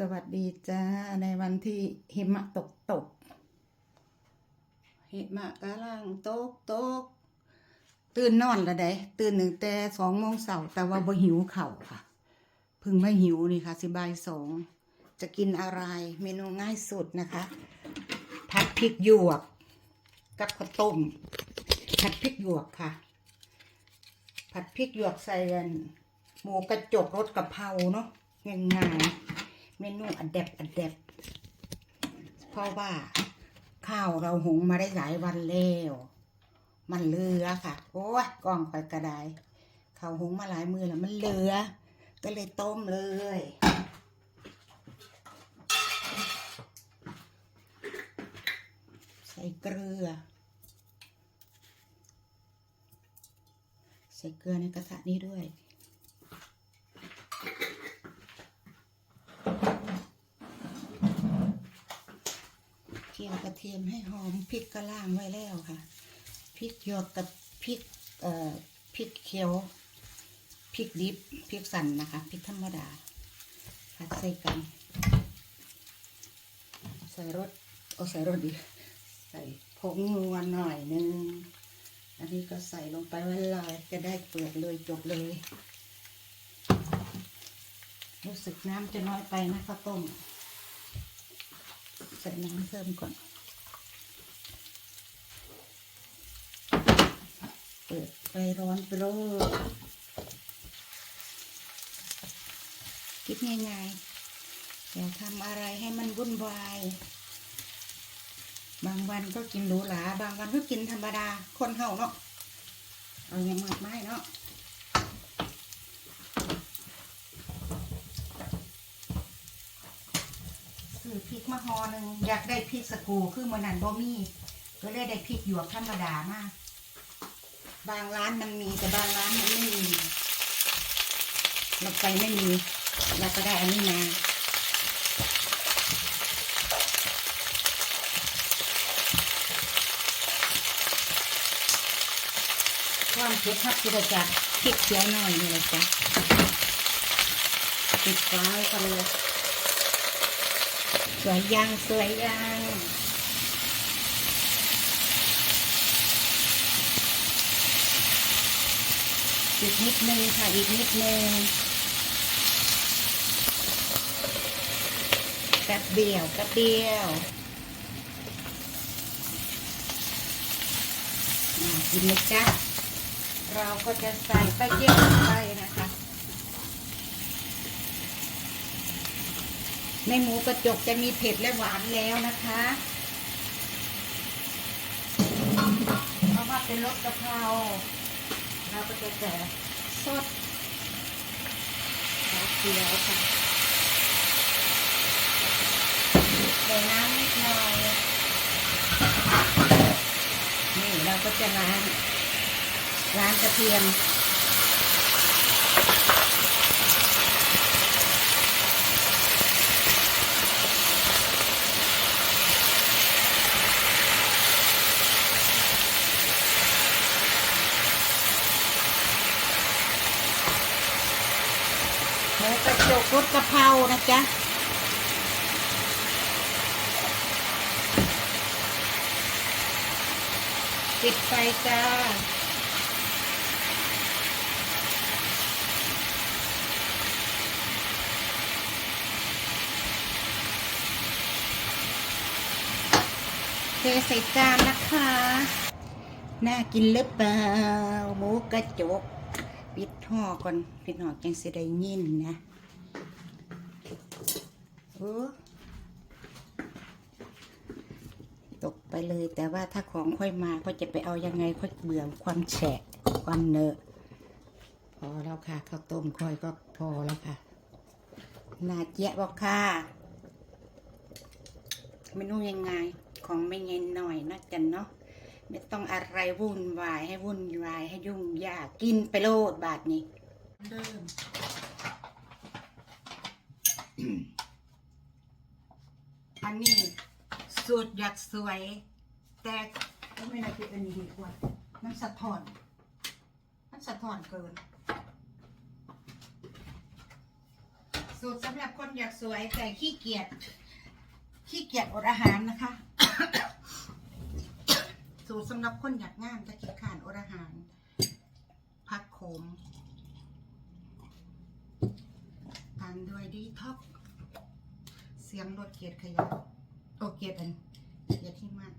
สวัสดีจ้า ในวันที่หิมะตกตก หิมะกำลังตกตก ตื่นนอนละได้ตื่นหนึ่งแต่สองโมงเสาร์แต่ว่าบ่หิวเข่าค่ะเพึ่งไม่หิวนี่ค่ะ สิบายสอง จะกินอะไรเมนูง่ายสุดนะคะผัดพริกหยวก กับข้าวต้มผัดพริกหยวกค่ะ ผัดพริกหยวกใส่อันหมูกระจกรสกะเพราเนาะง่ายๆ เมนูอัดแดบอัดแดบเพราะว่าข้าวเราหุงมาได้หลายวันแล้วมันเหลือค่ะ โอ้ยกล้องไปกระไดข้าวหุงมาหลายมือแล้วมันเหลือ ก็เลยต้มเลยใส่เกลือ ใส่เกลือในกระทะนี้ด้วย เคี่ยวกระเทียมให้หอมพริกก็ล่างไว้แล้วค่ะพริกหยวกกับพริกเอ่อพริกเขียวพริกดิบพริกสันนะคะพริกธรรมดาผัดใส่กันใส่รสเอาใส่รสดีใส่ผงนัวหน่อยนึงอันนี้ก็ใส่ลงไปไว้ลายจะได้เปิดเลยจบเลย รู้สึกน้ำจะน้อยไปนะข้าวต้ม ใส่น้ำเพิ่มก่อน เปิดไฟร้อนไปเลยคิดง่ายๆอย่าทำอะไรให้มันวุ่นวาย บางวันก็กินหรูหรา บางวันก็กินธรรมดา คนเฮาเนาะ เอาอย่างมากไม้เนาะ ซื้อพริก มาหอหนึ่งอยากได้พริกสกูคือมันนันบ่มีก็เลยได้พริกหยวกธรรมดามากบางร้านมันมีแต่บางร้านมันไม่มีเราไปไม่มีเราก็ได้อันนี้มาความเผ็ดทับจิตจักพริกเขียวหน่อยนี่เลยจ้ะปิดฟ้าไว้กันเลย สวยยังสวยยังอีกนิดนึงค่ะอีกนิดนึงแป๊บเดียวแป๊บเดียวกินไหมจ๊ะเราก็จะใส่ไปเยอะไปนะคะ ในหมูกระจกจะมีเผ็ดและหวานแล้วนะคะ เพราะว่าเป็นรสกะเพราเราก็จะแจกสดขาเขียวค่ะใส่น้ำนิดหน่อย นี่เราก็จะล้างล้างกระเทียม มูกระจกรสกะเพรานะจ๊ะปิดไฟจ้าเทใส่จานนะคะ น่ากินหรือเปล่า หมูกระจก ปิดห่อก่อนปิดห่อจังสิได้ยินนะโอ้ตกไปเลย แต่ว่าถ้าของค่อยมาก็จะไปเอายังไงค่อยเบื่อความแฉะความเนอะพอแล้วค่ะข้าวต้มค่อยก็พอแล้วค่ะนาเจี๊ยบอกค่ะเมนูยังไงของไม่เงินหน่อยนะจันเนาะ ไม่ต้องอะไรวุ่นวายให้วุ่นวายให้ยุ่งยากกินไปโลดบาทนี้เริ่มอันนี้สูตรอยากสวย แต่ก็ไม่น่าจะอันนี้ดีกว่ามันสะท้อนมันสะท้อนเกิน สูตรสำหรับคนอยากสวยแต่ขี้เกียจขี้เกียจอดอาหารนะคะ สูตรสำหรับคนอยากงามต่ขี้ขานอดอาหารพักโขมตามด้วยดีท็อกเสียงรถเกียรขยะโอเกียรอันเกียรที่มาก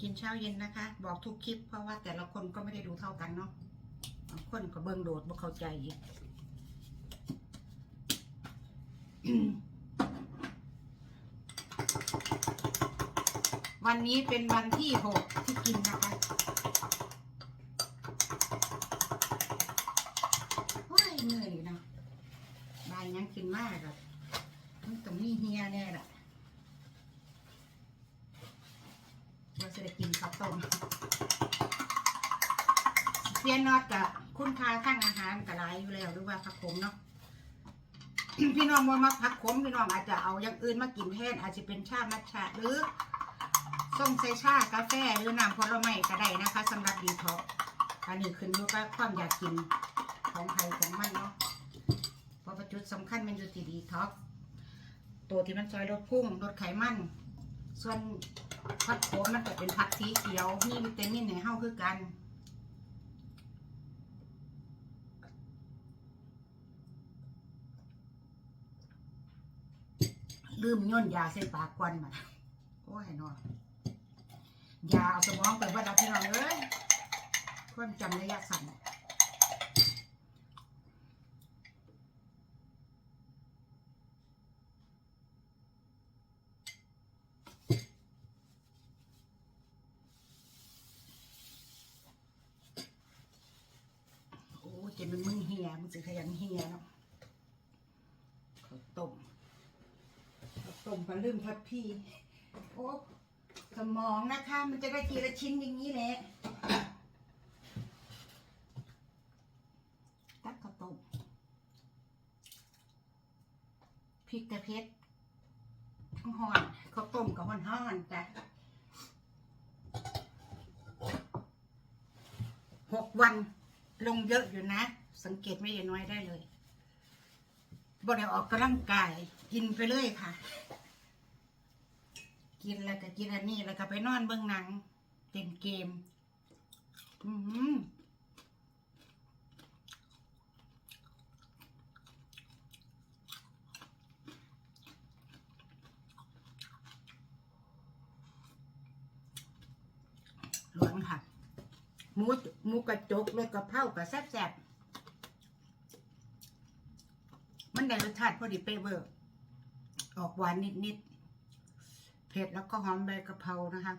กินเช้าเย็นนะคะ บอกทุกคลิปเพราะว่าแต่ละคนก็ไม่ได้ดูเท่ากันเนาะบางคนก็เบิ่งโดดบ่เข้าใจอีก วันนี้เป็นวันที่หกที่กินนะคะโอ้ยเหนื่อยดีเนาะบายยังกินมากอะมันต้องมีเฮียแน่ละเราจะได้กินข้าวต้มเปียนนอดกับคุณค่าข้างอาหารกับหลายอยู่แล้วหรือว่าผักขมเนาะพี่น้องมวมักผักขมพี่น้องอาจจะเอาอย่างอื่นมากินแทนอาจจะเป็นชามัทฉะหรือ ส้มใส่ชากาแฟหรือน้ำผลไม้ก็ได้นะคะสำหรับดีท็อกอันนี้ขึ้นอยู่กับความอยากกินของใครของมันเนาะเพราะว่าจุดสำคัญมันอยู่ที่ดีท็อกตัวที่มันซอยลดพุ่งลดไขมัน ส่วนผักโขมมันก็เป็นผักสีเขียวมีวิตามินในเฮาคือกันลืมย่นยาใส่ปากควันมาโอ้ยเนอน อย่าเอาสมองไปวัดเอาพี่น้องเอ้ยความจำระยะสั้นโอ้เจมันมึงเฮียมึงจะขยันเฮียเนาะข้าต้มต้มปลาลืมทับพี่ โอ้ มองนะคะ มันจะได้ทีละชิ้นอย่างนี้แหละตักข้าวต้มพริกกระเพชรทั้งหอนข้าวต้มกับหอนห่อนจ้ะหกวันลงเยอะอยู่นะ สังเกตไม่เยน้อยได้เลยบ่ได้ออกกำลังกายกินไปเลยค่ะ กินแล้วก็กินอันนี้แล้วก็ไปนอนเบิ่งหนังเล่นเกม อืมหลวงค่ะหมูหมูกระจกรสกะเพรากับแซ่บๆมันได้รสชาติพอดีเป๊ะเวอร์ ออกหวานนิดๆ เผ็ดแล้วก็หอมใบกะเพรานะคะ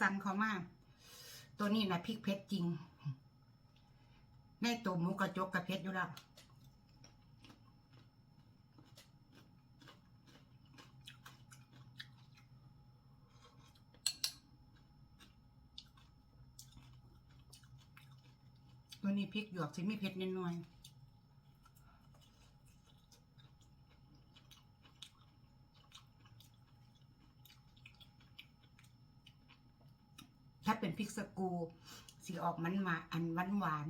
สั่งเขามาก ตัวนี้นะพริกเผ็ดจริง ในตัวหมูกระจกกับเผ็ดอยู่แล้วตัวนี้พริกหยวกสิมีเผ็ดนิดหน่อยถ้าเป็นพริกสกรู สีออกมันมานอันหวานหวาน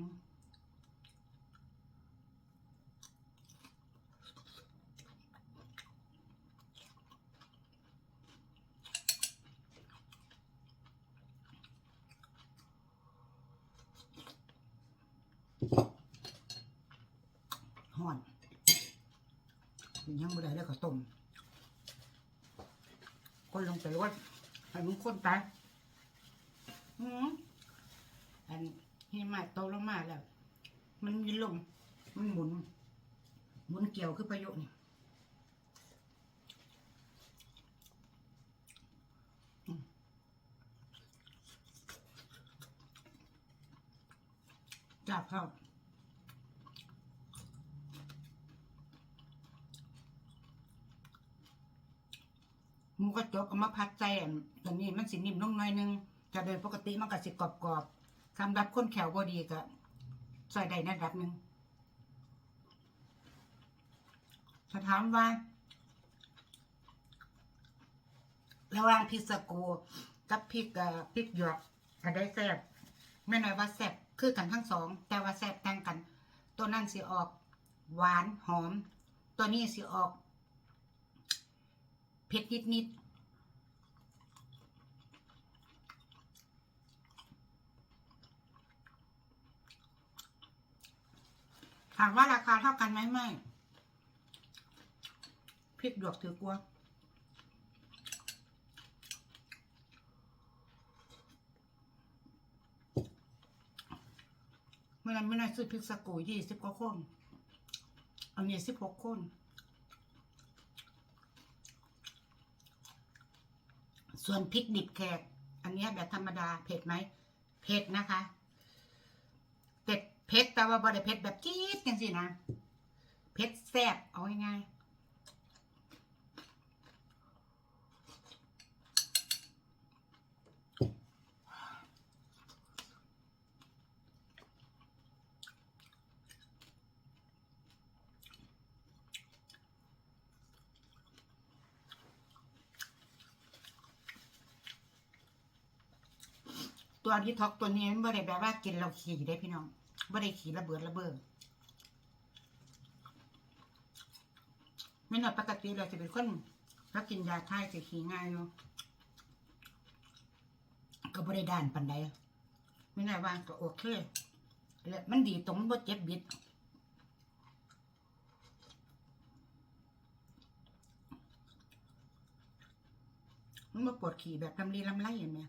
ห่อนยังไม่ได้เลยก็ต้มก็ลงไปรวดให้มันข้นไป อืมอันหิมะตกลงมาแล้ว มันมีลม มันหมุน หมุน เกี่ยวคือประโยชน์นี่จับเข้าหมูกระจกเอามาพัดใจอันตัวนี้มันสินิ่มลงหน่อยนึงจะโดยปกติมันก็สิกรอบๆสำหรับคนแขวบ่ดีก็ใส่ได้ในระดับหนึ่ง ถ้าถามว่า ระหว่างพริกสะกูกับพริกเอ่อพริกหยวกก็ได้แซ่บไม่น้อยว่าแซ่บคือกันทั้งสอง แต่ว่าแซ่บแตงกัน ตัวนั้นสิออก หวานหอม ตัวนี้สิออกเผ็ดนิดนิดๆถามว่าราคาเท่ากันไหมไม่ พริกหยวกถือกลัวเมื่อนั้นไม่น่าซื้อพริกสกูยี่สิบกว่าคนอันนี้สิบหกคนส่วนพริกดิบแขก อันนี้แบบธรรมดาเผ็ดไหมเผ็ดนะคะเผ็ดเผ็ดแต่ว่าบ่ได้เผ็ดแบบจี๊ดจังสินะเผ็ดแซ่บเอาง่ายๆ ตัวดีท็อกตัวนี้มันบ่ได้แบบว่ากินเราขี่ได้พี่น้องบ่ได้ขี่ระเบิดระเบ้อไม่น่าปกติเราจะเป็นคนถ้ากินยาคลายจะขี่ง่ายเนาะก็บ่ได้ด้านปันใดไม่น่าว่าก็โอเคแล้วมันดีตรงมันบ่เจ็บบิดมันมาปวดขี่แบบลำลีลำไรเห็นไหม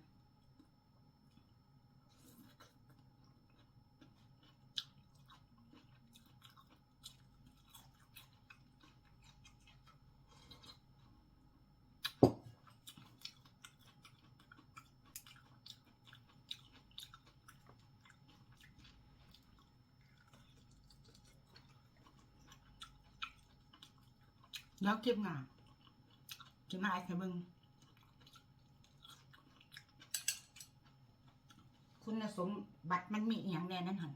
แล้วคลิปหน้าจะมาไอ้ใครมึงคุณสมบัติมันมีอย่างแน่นั่นหัน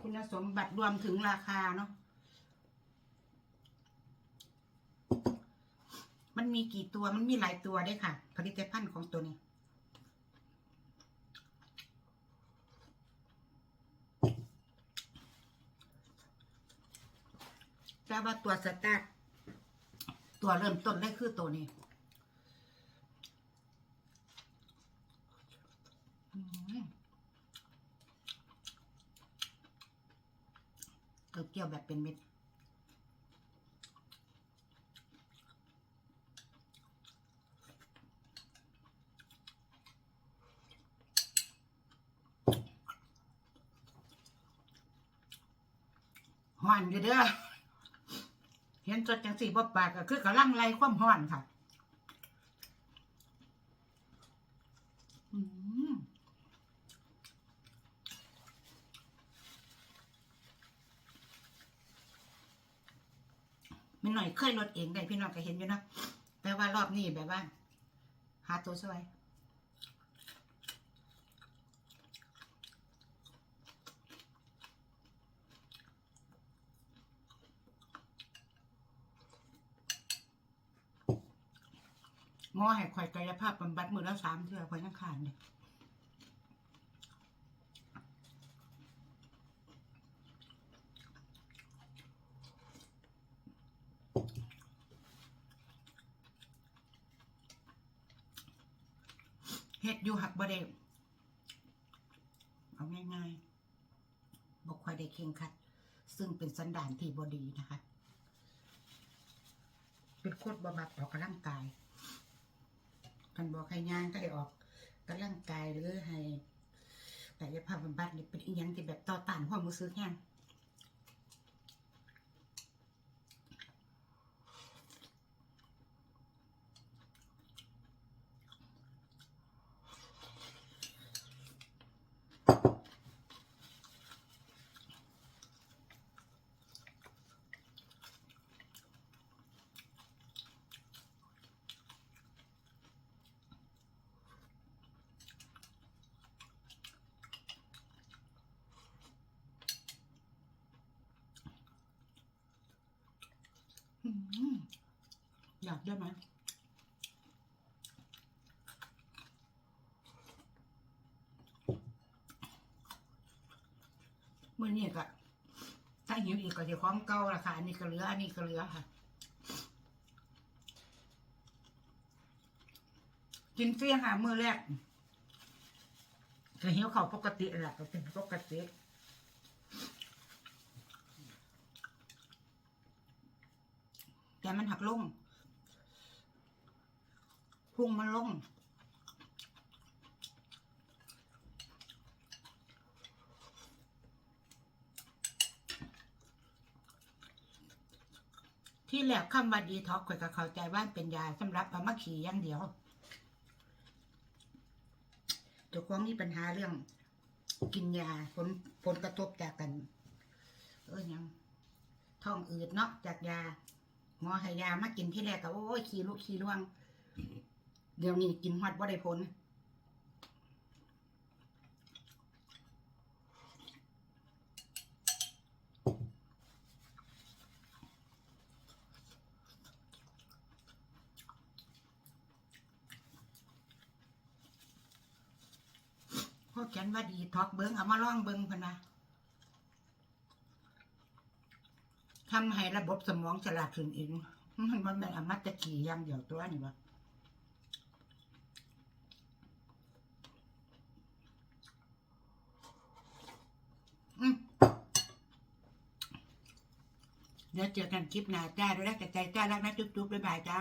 คุณสมบัติรวมถึงราคาเนาะ มันมีกี่ตัว มันมีหลายตัวได้วยค่ะ ผลิตภัณฑ์ของตัวนี้ แต่ว่าตัวสตาร์ทตัวเริ่มต้นได้คือตัวนี้เกี๊ยวเกี๊ยวแบบเป็นเม็ดห่อนอยู่เด้อ เห็นจดจังสีบ่ปากก็คือกำลังไล่ความห่อนค่ะมไม่หน่อยเคยลดเองได้พี่น้องก็เห็นอยู่นะแต่ว่ารอบนี้แบบว่า หาตัวช่วย หมอให้ข่อยกายภาพบำบัดมือละสามเทื่อข่อยยังขานเลยเฮ็ดอยู่หักบ่ได้เอาง่ายๆบอกค่อยได้เคียงคัด ซึ่งเป็นสันดานที่บดีนะคะ เป็นโคตรบำบัดออกกำลังกาย พันบอกให้ย่างก็ได้ออกกำลังกายหรือให้กายภาพบำบัดนี่เป็นอีกอย่างที่แบบต่อต้านความรู้สึกแห้งากได้ไหมเมื่อนี้ก็ถ้าหิวอีกก็จะคล้องเก่าละค่ะ อันนี้ก็เหลือ อันนี้ก็เหลือค่ะ กินเฟี้ยงค่ะมื่อแรกก็หิวเข่าปกติแหละก็เป็นปกติแต่มันหักลง พุ่งมันลงที่แหลกคำว่าดีท็อกข่อยก็เข้าใจว่าเป็นยาสำหรับเอามาขี่อย่างเดียวเจ้าของมีปัญหาเรื่อง กินยาผลผลกระทบจากกัน เอ้ยยังท้องอืดเนาะจากยาหมอให้ยามากินที่แรกก็โอ้ยขี้ลุกขี้ร่วง เดี๋ยวนี้กินฮอดบ่าได้ผลพวกฉันว่าดีท็อกเบิ้งเอามาลองเบิ้งพนว่าทำให้ระบบสมองฉลาดขึ้นเองมันมันเป็นอมตะขี่อย่างเดียวตัวนี่วะอืม เดี๋ยวเจอกันคลิปหน้าจ้าดูแลกใจจ้ารักนะจุ๊บๆบ๊ายบายจ้า